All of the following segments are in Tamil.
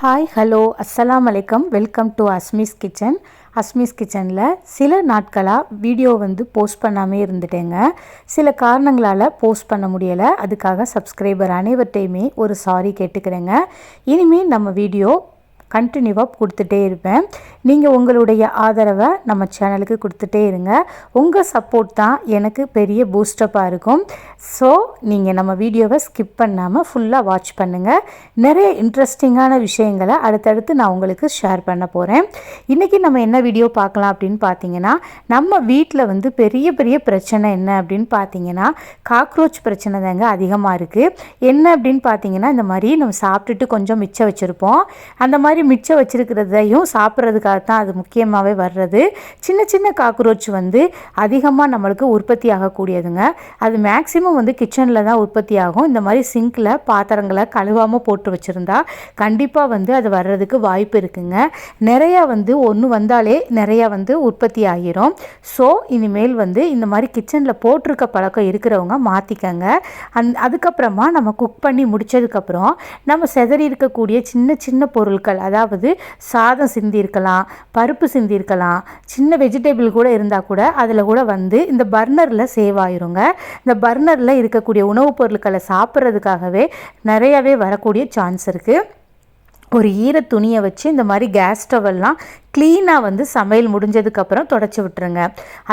ஹாய் ஹலோ அஸ்ஸலாம் வலைக்கம் welcome to Asmis kitchen Asmis கிச்சனில் சில நாட்களாக வீடியோ வந்து போஸ்ட் பண்ணாமே இருந்துட்டேங்க. சில காரணங்களால் போஸ்ட் பண்ண முடியலை. அதுக்காக சப்ஸ்கிரைபர் அனைவர்கிட்டையுமே ஒரு சாரி கேட்டுக்கிறேங்க. இனிமேல் நம்ம வீடியோ கண்டினியூவாக கொடுத்துட்டே இருப்பேன். நீங்கள் உங்களுடைய ஆதரவை நம்ம சேனலுக்கு கொடுத்துட்டே இருங்க. உங்கள் சப்போர்ட் தான் எனக்கு பெரிய பூஸ்டப்பாக இருக்கும். ஸோ நீங்கள் நம்ம வீடியோவை ஸ்கிப் பண்ணாமல் ஃபுல்லாக வாட்ச் பண்ணுங்கள் நிறைய இன்ட்ரெஸ்டிங்கான விஷயங்களை அடுத்தடுத்து நான் உங்களுக்கு ஷேர் பண்ண போகிறேன் இன்றைக்கி நம்ம என்ன வீடியோ பார்க்கலாம் அப்படின்னு பார்த்தீங்கன்னா நம்ம வீட்டில் வந்து பெரிய பெரிய பிரச்சனை என்ன அப்படின்னு பார்த்தீங்கன்னா காக்ரோச் பிரச்சனை தாங்க அதிகமாக இருக்குது என்ன அப்படின்னு பார்த்தீங்கன்னா இந்த மாதிரி நம்ம சாப்பிட்டுட்டு கொஞ்சம் மிச்சம் வச்சுருப்போம். அந்த மாதிரி மிச்சம் வச்சுருக்கிறதையும் சாப்பிட்றதுக்காக தான் அது முக்கியமாகவே வர்றது. சின்ன சின்ன காக்ரோச் வந்து அதிகமாக நம்மளுக்கு உற்பத்தி ஆகக்கூடியதுங்க. அது மேக்ஸிமம் வந்து கிச்சனில் தான் உற்பத்தி ஆகும். இந்த மாதிரி சிங்கில் பாத்திரங்களை கழுவாமல் போட்டு வச்சுருந்தா கண்டிப்பாக வந்து அது வர்றதுக்கு வாய்ப்பு இருக்குங்க. நிறையா வந்து ஒன்று வந்தாலே நிறையா வந்து உற்பத்தி ஆகிரும். ஸோ இனிமேல் வந்து இந்த மாதிரி கிச்சனில் போட்டிருக்க பழக்கம் இருக்கிறவங்க மாற்றிக்கங்க அந் அதுக்கப்புறமா நம்ம குக் பண்ணி முடிச்சதுக்கப்புறம் நம்ம செதறி இருக்கக்கூடிய சின்ன சின்ன பொருட்கள் அதாவது சாதம் சிந்திருக்கலாம் பருப்பு சிந்திருக்கலாம் சின்ன வெஜிடபிள் கூட இருந்தால் கூட அதில் கூட வந்து இந்த பர்னரில் சேவ் ஆயிருங்க. இந்த பர்னரில் இருக்கக்கூடிய உணவுப் பொருட்களை சாப்பிட்றதுக்காகவே நிறையவே வரக்கூடிய சான்ஸ் இருக்குது ஒரு ஈர துணியை வச்சு இந்த மாதிரி கேஸ் ஸ்டவ்லாம் க்ளீனாக வந்து சமையல் முடிஞ்சதுக்கப்புறம் தொடச்சி விட்டுருங்க.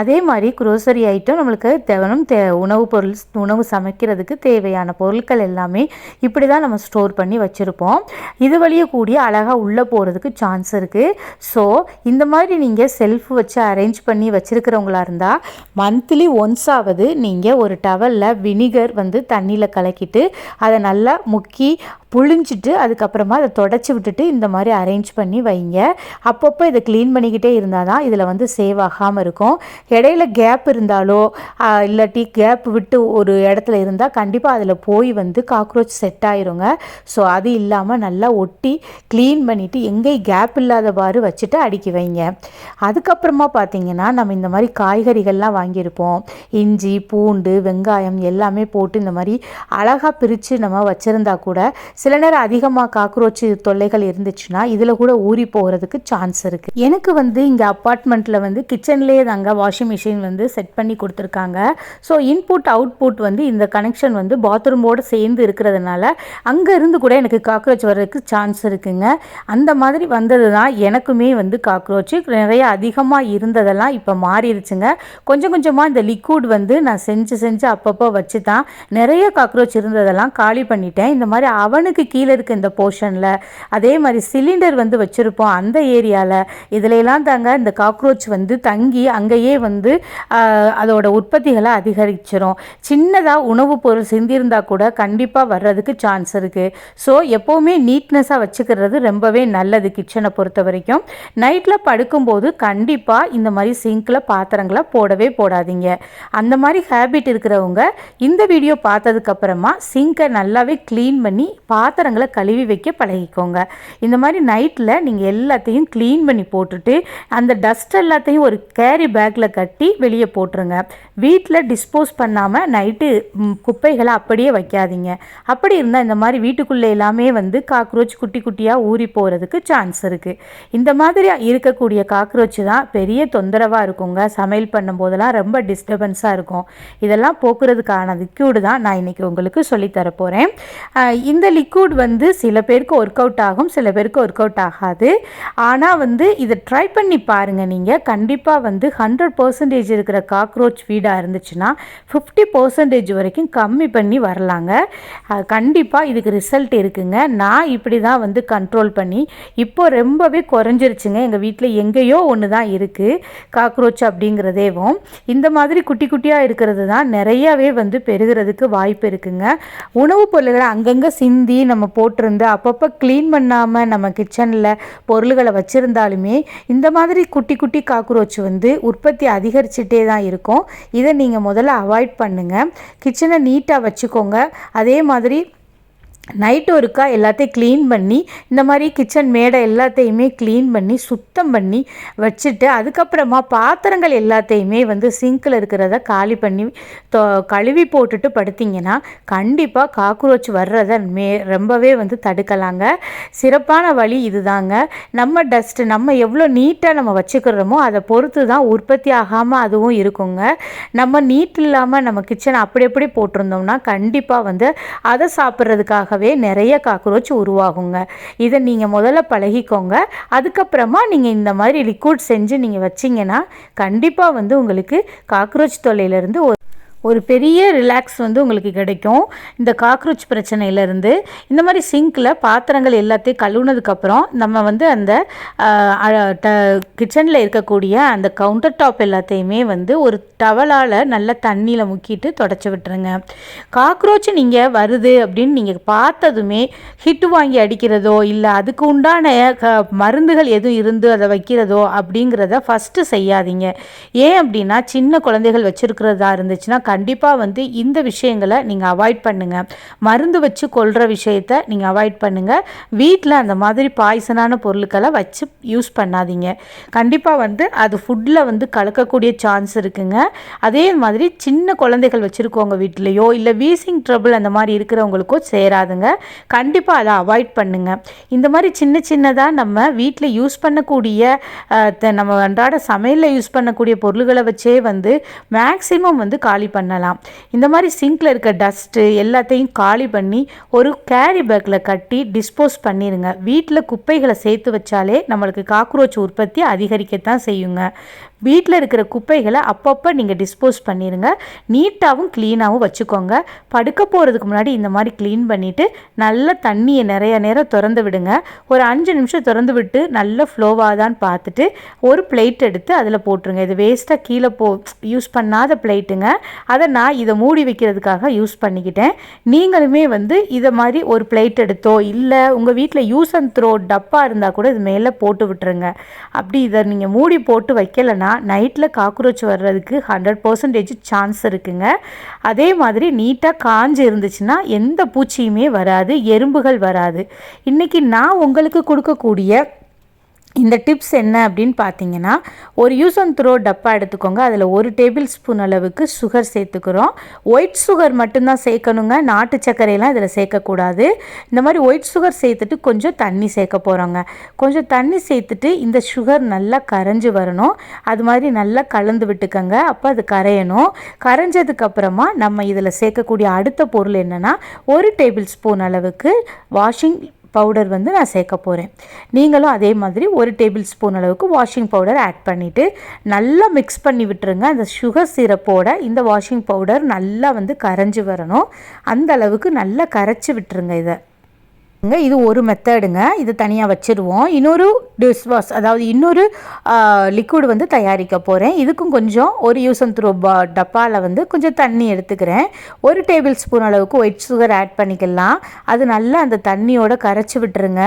அதே மாதிரி குரோசரி ஐட்டம் நம்மளுக்கு தேவனும் தே உணவு பொருள் உணவு சமைக்கிறதுக்கு தேவையான பொருட்கள் எல்லாமே இப்படி தான் நம்ம ஸ்டோர் பண்ணி வச்சுருப்போம். இது வழியே கூடிய அழகாக உள்ளே போகிறதுக்கு சான்ஸ் இருக்குது ஸோ இந்த மாதிரி நீங்கள் செல்ஃப் வச்சு அரேஞ்ச் பண்ணி வச்சுருக்கிறவங்களா இருந்தால் மந்த்லி ஒன்ஸாவது நீங்கள் ஒரு டவலில் வினிகர் வந்து தண்ணியில் கலக்கிட்டு அதை நல்லா முக்கி புழிஞ்சிட்டு அதுக்கப்புறமா அதை தொடச்சி விட்டுட்டு இந்த மாதிரி அரேஞ்ச் பண்ணி வைங்க. அப்பப்போ இதை க்ளீன் பண்ணிக்கிட்டே இருந்தால் தான் இதில் வந்து சேவ் ஆகாமல் இருக்கும். இடையில கேப் இருந்தாலோ இல்லாட்டி கேப் விட்டு ஒரு இடத்துல இருந்தால் கண்டிப்பாக அதில் போய் வந்து காக்ரோச் செட் ஆயிருங்க. ஸோ அது இல்லாமல் நல்லா ஒட்டி க்ளீன் பண்ணிவிட்டு எங்கேயும் கேப் இல்லாதவாறு வச்சுட்டு அடுக்கி வைங்க. அதுக்கப்புறமா பார்த்தீங்கன்னா நம்ம இந்த மாதிரி காய்கறிகள்லாம் வாங்கியிருப்போம். இஞ்சி பூண்டு வெங்காயம் எல்லாமே போட்டு இந்த மாதிரி அழகாக பிரித்து நம்ம வச்சுருந்தா கூட சில நேரம் அதிகமாக காக்ரோச் தொல்லைகள் இருந்துச்சுன்னா இதில் கூட ஊறி போகிறதுக்கு சான்ஸ் இருக்குது எனக்கு வந்து இங்கே அப்பார்ட்மெண்ட்டில் வந்து கிச்சன்லேயே தாங்க வாஷிங் மிஷின் வந்து செட் பண்ணி கொடுத்துருக்காங்க. ஸோ இன்புட் அவுட்புட் வந்து இந்த கனெக்ஷன் வந்து பாத்ரூமோடு சேர்ந்து இருக்கிறதுனால அங்கே இருந்து கூட எனக்கு காக்ரோச் வர்றதுக்கு சான்ஸ் இருக்குங்க. அந்த மாதிரி வந்தது தான் எனக்குமே வந்து காக்ரோச் நிறைய அதிகமாக இருந்ததெல்லாம் இப்போ மாறிடுச்சுங்க. கொஞ்சம் கொஞ்சமாக இந்த லிக்விட் வந்து நான் செஞ்சு செஞ்சு அப்பப்போ வச்சு தான் நிறைய காக்ரோச் இருந்ததெல்லாம் காலி பண்ணிட்டேன். இந்த மாதிரி அவனுக்கு கீழே இருக்க இந்த போர்ஷனில் அதே மாதிரி சிலிண்டர் வந்து வச்சுருப்போம் அந்த ஏரியாவில் இதிலெல்லாம் தாங்க இந்த காக்ரோச் வந்து தங்கி அங்கேயே வந்து அதோட உற்பத்திகளை அதிகரிச்சிடும் சின்னதாக உணவுப் பொருள் சிந்தியிருந்தா கூட கண்டிப்பாக வர்றதுக்கு சான்ஸ் இருக்குது ஸோ எப்போவுமே நீட்னஸாக வச்சுக்கிறது ரொம்பவே நல்லது கிச்சனை பொறுத்த வரைக்கும். நைட்டில் படுக்கும்போது கண்டிப்பாக இந்த மாதிரி சிங்கில் பாத்திரங்களை போடவே போடாதீங்க. அந்த மாதிரி ஹேபிட் இருக்கிறவங்க இந்த வீடியோ பார்த்ததுக்கப்புறமா சிங்கை நல்லாவே க்ளீன் பண்ணி பாத்திரங்களை கழுவி வைக்க பழகிக்கோங்க. இந்த மாதிரி நைட்டில் நீங்கள் எல்லாத்தையும் க்ளீன் பண்ணி போட்டுட்டு அந்த டஸ்ட் எல்லாத்தையும் ஒரு கேரி பேக்கில் கட்டி வெளியே போட்டுருங்க. வீட்டில் டிஸ்போஸ் பண்ணாமல் நைட்டு குப்பைகளை அப்படியே வைக்காதீங்க. அப்படி இருந்தால் இந்த மாதிரி வீட்டுக்குள்ளே எல்லாமே வந்து காக்ரோச் குட்டி குட்டியாக ஊறி போகிறதுக்கு சான்ஸ் இருக்குது இந்த மாதிரி இருக்கக்கூடிய காக்ரோச் தான் பெரிய தொந்தரவாக இருக்குங்க. சமையல் பண்ணும்போதெல்லாம் ரொம்ப டிஸ்டர்பன்ஸாக இருக்கும். இதெல்லாம் போக்குறதுக்கான லிக்யூடு தான் நான் இன்றைக்கி உங்களுக்கு சொல்லித்தரப்போகிறேன் இந்த லிக்யூட் வந்து சில பேருக்கு ஒர்க் அவுட் ஆகும் சில பேருக்கு ஒர்க் அவுட் ஆகாது. ஆனால் வந்து இதை ட்ரை பண்ணி பாருங்கள் நீங்கள் கண்டிப்பாக வந்து ஹண்ட்ரட் பர்சன்டேஜ் இருக்கிற காக்ரோச் வீடாக இருந்துச்சுன்னா ஃபிஃப்டி பர்சன்டேஜ் வரைக்கும் கம்மி பண்ணி வரலாங்க. கண்டிப்பாக இதுக்கு ரிசல்ட் இருக்குங்க. நான் இப்படி தான் வந்து கண்ட்ரோல் பண்ணி இப்போ ரொம்பவே குறைஞ்சிருச்சுங்க. எங்கள் வீட்டில் எங்கேயோ ஒன்று தான் இருக்குது காக்ரோச் அப்படிங்கிறதேவும். இந்த மாதிரி குட்டி குட்டியாக இருக்கிறது தான் நிறையவே வந்து பெருகிறதுக்கு வாய்ப்பு இருக்குங்க. உணவுப் பொருள்களை அங்கங்கே சிந்தி நம்ம போட்டிருந்து அப்பப்போ க்ளீன் பண்ணாமல் நம்ம கிச்சனில் பொருள்களை வச்சுருந்தாலும் இந்த மாதிரி குட்டி குட்டி காக்ரோச் வந்து உற்பத்தி அதிகரிச்சுட்டே தான் இருக்கும். இதை நீங்கள் முதல்ல அவாய்ட் பண்ணுங்கள் கிச்சனை நீட்டாக வச்சுக்கோங்க. அதே மாதிரி நைட்டு ஒருக்கா எல்லாத்தையும் க்ளீன் பண்ணி இந்த மாதிரி கிச்சன் மேடை எல்லாத்தையுமே க்ளீன் பண்ணி சுத்தம் பண்ணி வச்சுட்டு அதுக்கப்புறமா பாத்திரங்கள் எல்லாத்தையுமே வந்து சிங்கில் இருக்கிறத காலி பண்ணி கழுவி போட்டுட்டு படுத்திங்கன்னா கண்டிப்பாக காக்ரோச் வர்றதை மே ரொம்பவே வந்து தடுக்கலாங்க. சிறப்பான வழி இதுதாங்க. நம்ம டஸ்ட்டு நம்ம எவ்வளோ நீட்டாக நம்ம வச்சுக்கிறோமோ அதை பொறுத்து தான் உற்பத்தி ஆகாமல் அதுவும் இருக்குங்க. நம்ம நீட் இல்லாமல் நம்ம கிச்சனை அப்படி எப்படி போட்டிருந்தோம்னா கண்டிப்பாக வந்து அதை சாப்பிட்றதுக்காக ஆகவே நிறைய காக்ரோச் உருவாகுங்க. இதை நீங்கள் முதல்ல பழகிக்கோங்க. அதுக்கப்புறமா நீங்கள் இந்த மாதிரி லிக்விட் செஞ்சு நீங்கள் வச்சிங்கன்னா கண்டிப்பாக வந்து உங்களுக்கு காக்ரோச் தொல்லையிலேருந்து ஒரு ஒரு பெரிய ரிலாக்ஸ் வந்து உங்களுக்கு கிடைக்கும். இந்த காக்ரோச் பிரச்சனையிலேருந்து இந்த மாதிரி சிங்கில் பாத்திரங்கள் எல்லாத்தையும் கழுவுனதுக்கப்புறம் நம்ம வந்து அந்த கிச்சனில் இருக்கக்கூடிய அந்த கவுண்டர் டாப் எல்லாத்தையுமே வந்து ஒரு டவலால் நல்ல தண்ணியில் முக்கிட்டு தொடச்சி விட்டுருங்க. காக்ரோச் நீங்கள் வருது அப்படின்னு நீங்கள் பார்த்ததுமே ஹிட் வாங்கி அடிக்கிறதோ இல்லை அதுக்கு உண்டான க மருந்துகள் எதுவும் இருந்து அதை வைக்கிறதோ அப்படிங்கிறத ஃபஸ்ட்டு செய்யாதீங்க. ஏன் அப்படின்னா சின்ன குழந்தைகள் வச்சுருக்கிறதா இருந்துச்சுன்னா கண்டிப்பாக வந்து இந்த விஷயங்களை நீங்கள் அவாய்ட் பண்ணுங்கள் மருந்து வச்சு கொள்கிற விஷயத்த நீங்கள் அவாய்ட் பண்ணுங்கள் வீட்டில் அந்த மாதிரி பாய்சனான பொருட்களை வச்சு யூஸ் பண்ணாதீங்க. கண்டிப்பாக வந்து அது ஃபுட்டில் வந்து கலக்கக்கூடிய சான்ஸ் இருக்குங்க. அதே மாதிரி சின்ன குழந்தைகள் வச்சுருக்கோங்க வீட்லேயோ இல்லை வீசிங் ட்ரபிள் அந்த மாதிரி இருக்கிறவங்களுக்கோ சேராதுங்க. கண்டிப்பாக அதை அவாய்ட் பண்ணுங்கள் இந்த மாதிரி சின்ன சின்னதாக நம்ம வீட்டில் யூஸ் பண்ணக்கூடிய நம்ம அன்றாட சமையலில் யூஸ் பண்ணக்கூடிய பொருள்களை வச்சே வந்து மேக்ஸிமம் வந்து காலி பண்ணலாம். இந்த மாதிரி சிங்கில் இருக்க டஸ்ட்டு எல்லாத்தையும் காலி பண்ணி ஒரு கேரி பேக்கில் கட்டி டிஸ்போஸ் பண்ணிடுங்க வீட்டில் குப்பைகளை சேர்த்து வச்சாலே நம்மளுக்கு காக்ரோச் உற்பத்தி அதிகரிக்கத்தான் செய்யுங்க. வீட்டில் இருக்கிற குப்பைகளை அப்பப்போ நீங்கள் டிஸ்போஸ் பண்ணிடுங்க நீட்டாகவும் க்ளீனாகவும் வச்சுக்கோங்க. படுக்க போகிறதுக்கு முன்னாடி இந்த மாதிரி க்ளீன் பண்ணிவிட்டு நல்ல தண்ணியை நிறைய நேரம் திறந்து விடுங்க. ஒரு அஞ்சு நிமிஷம் திறந்து விட்டு நல்ல ஃப்ளோவாதான்னு பார்த்துட்டு ஒரு பிளேட் எடுத்து அதில் போட்டுருங்க. இது வேஸ்ட்டாக கீழே போ யூஸ் பண்ணாத பிளேட்டுங்க அதை நான் இதை மூடி வைக்கிறதுக்காக யூஸ் பண்ணிக்கிட்டேன். நீங்களுமே வந்து இதை மாதிரி ஒரு பிளேட் எடுத்தோ இல்லை உங்கள் வீட்டில் யூஸ் அண்ட் த்ரோ டப்பா இருந்தால் கூட இது மேலே போட்டு விட்டுருங்க. அப்படி இதை நீங்கள் மூடி போட்டு வைக்கலைன்னா நைட்டில் காக்ரோச் வர்றதுக்கு ஹண்ட்ரட் பர்சன்டேஜ் சான்ஸ் இருக்குங்க. அதே மாதிரி நீட்டாக காஞ்சு இருந்துச்சுன்னா எந்த பூச்சியுமே வராது எறும்புகள் வராது. இன்றைக்கி நான் உங்களுக்கு கொடுக்கக்கூடிய இந்த டிப்ஸ் என்ன அப்படின்னு பார்த்தீங்கன்னா ஒரு யூஸ் அண்ட் த்ரோ டப்பா எடுத்துக்கோங்க. அதில் ஒரு டேபிள் ஸ்பூன் அளவுக்கு சுகர் சேர்த்துக்கிறோம். ஒயிட் சுகர் மட்டும்தான் சேர்க்கணுங்க. நாட்டு சர்க்கரையெல்லாம் இதில் சேர்க்கக்கூடாது. இந்த மாதிரி ஒயிட் சுகர் சேர்த்துட்டு கொஞ்சம் தண்ணி சேர்க்க போகிறோங்க கொஞ்சம் தண்ணி சேர்த்துட்டு இந்த சுகர் நல்லா கரைஞ்சி வரணும். அது மாதிரி நல்லா கலந்து விட்டுக்கோங்க. அப்போ அது கரையணும். கரைஞ்சதுக்கப்புறமா நம்ம இதில் சேர்க்கக்கூடிய அடுத்த பொருள் என்னென்னா ஒரு டேபிள் ஸ்பூன் அளவுக்கு வாஷிங் பவுடர் வந்து நான் சேர்க்க போகிறேன் நீங்களும் அதே மாதிரி ஒரு டேபிள் ஸ்பூன் அளவுக்கு வாஷிங் பவுடர் ஆட் பண்ணிவிட்டு நல்லா மிக்ஸ் பண்ணி விட்டுருங்க. அந்த சுகர் சிரப்போட இந்த வாஷிங் பவுடர் நல்லா வந்து கரைஞ்சி வரணும். அந்த அளவுக்கு நல்லா கரைச்சி விட்டுருங்க இதை. இது ஒரு மெத்தடுங்க இது தனியாக வச்சுருவோம். இன்னொரு டிஷ்வாஷ் அதாவது இன்னொரு லிக்விட் வந்து தயாரிக்க போகிறேன் இதுக்கும் கொஞ்சம் ஒரு யூஸ் அண்ட் த்ரோ டப்பாவில் வந்து கொஞ்சம் தண்ணி எடுத்துக்கிறேன். ஒரு டேபிள் ஸ்பூன் அளவுக்கு ஒயிட் சுகர் ஆட் பண்ணிக்கலாம். அது நல்லா அந்த தண்ணியோட கரைச்சி விட்டுருங்க.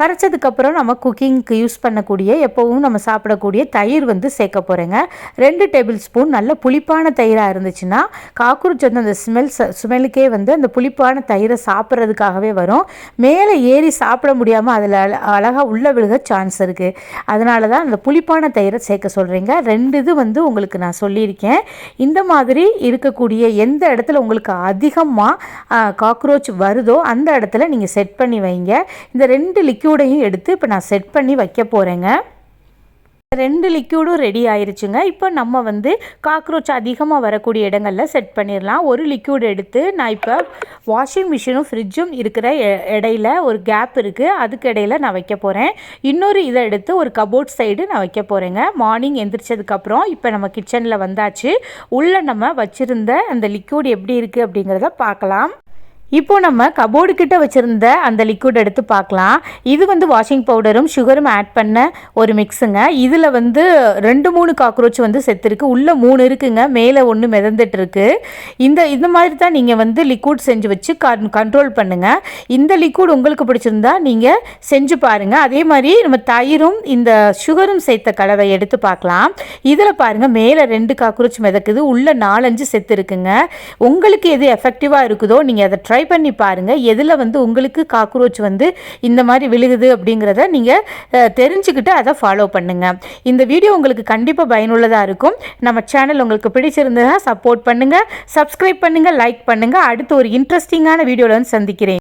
கரைச்சதுக்கப்புறம் நம்ம குக்கிங்க்கு யூஸ் பண்ணக்கூடிய எப்போவும் நம்ம சாப்பிடக்கூடிய தயிர் வந்து சேர்க்க போகிறேங்க ரெண்டு டேபிள் ஸ்பூன் நல்ல புளிப்பான தயிராக இருந்துச்சுன்னா காக்குருச்சி வந்து அந்த ஸ்மெல் ஸ்மெல்லுக்கே வந்து அந்த புளிப்பான தயிரை சாப்பிட்றதுக்காகவே வரும். மே மேலே ஏறி சாப்பிட முடியாமல் அதில் அழகாக உள்ளே விழுக சான்ஸ் இருக்குது அதனால தான் அந்த புளிப்பான தயிரை சேர்க்க சொல்கிறீங்க ரெண்டு இது வந்து உங்களுக்கு நான் சொல்லியிருக்கேன். இந்த மாதிரி இருக்கக்கூடிய எந்த இடத்துல உங்களுக்கு அதிகமாக காக்ரோச் வருதோ அந்த இடத்துல நீங்கள் செட் பண்ணி வைங்க. இந்த ரெண்டு லிக்யூடையும் எடுத்து இப்போ நான் செட் பண்ணி வைக்க போகிறேங்க ரெண்டு லிக்யூடும் ரெடி ஆயிருச்சுங்க. இப்போ நம்ம வந்து காக்ரோச் அதிகமாக வரக்கூடிய இடங்களில் செட் பண்ணிடலாம் ஒரு லிக்யூட் எடுத்து நான் இப்போ வாஷிங் மிஷினும் ஃப்ரிட்ஜும் இருக்கிற இடையில ஒரு கேப் இருக்குது அதுக்கு இடையில நான் வைக்க போகிறேன் இன்னொரு இதை எடுத்து ஒரு கபோர்ட் சைடு நான் வைக்க போகிறேங்க மார்னிங் எந்திரிச்சதுக்கப்புறம் இப்போ நம்ம கிச்சனில் வந்தாச்சு. உள்ளே நம்ம வச்சுருந்த அந்த லிக்யூட் எப்படி இருக்குது அப்படிங்கிறத பார்க்கலாம். இப்போ நம்ம கபோர்டு கிட்ட வச்சுருந்த அந்த லிக்விட் எடுத்து பார்க்கலாம். இது வந்து வாஷிங் பவுடரும் சுகரும் ஆட் பண்ண ஒரு மிக்ஸுங்க இதில் வந்து ரெண்டு மூணு காக்ரோச் வந்து செத்துருக்கு. உள்ளே மூணு இருக்குங்க. மேலே ஒன்று மிதந்துட்டு இருக்கு இந்த இந்த மாதிரி தான் நீங்கள் வந்து லிக்விட் செஞ்சு வச்சு கண்ட்ரோல் பண்ணுங்கள் இந்த லிக்விட் உங்களுக்கு பிடிச்சிருந்தா நீங்கள் செஞ்சு பாருங்கள் அதே மாதிரி நம்ம தயிரும் இந்த சுகரும் சேர்த்த கலவை எடுத்து பார்க்கலாம். இதில் பாருங்கள் மேலே ரெண்டு காக்ரோச் மிதக்குது. உள்ளே நாலஞ்சு செத்து இருக்குங்க உங்களுக்கு எது எஃபெக்டிவாக இருக்குதோ நீங்கள் அதை ட்ரை ட்ரை பண்ணி பாருங்கள் எதில் வந்து உங்களுக்கு காக்ரோச் வந்து இந்த மாதிரி விழுகுது அப்படிங்கிறத நீங்கள் தெரிஞ்சுக்கிட்டு அதை ஃபாலோ பண்ணுங்கள் இந்த வீடியோ உங்களுக்கு கண்டிப்பாக பயனுள்ளதாக இருக்கும். நம்ம சேனல் உங்களுக்கு பிடிச்சிருந்ததுன்னா சப்போர்ட் பண்ணுங்கள் சப்ஸ்கிரைப் பண்ணுங்கள் லைக் பண்ணுங்கள் அடுத்து ஒரு இன்ட்ரெஸ்டிங்கான வீடியோவில் வந்து சந்திக்கிறேன்.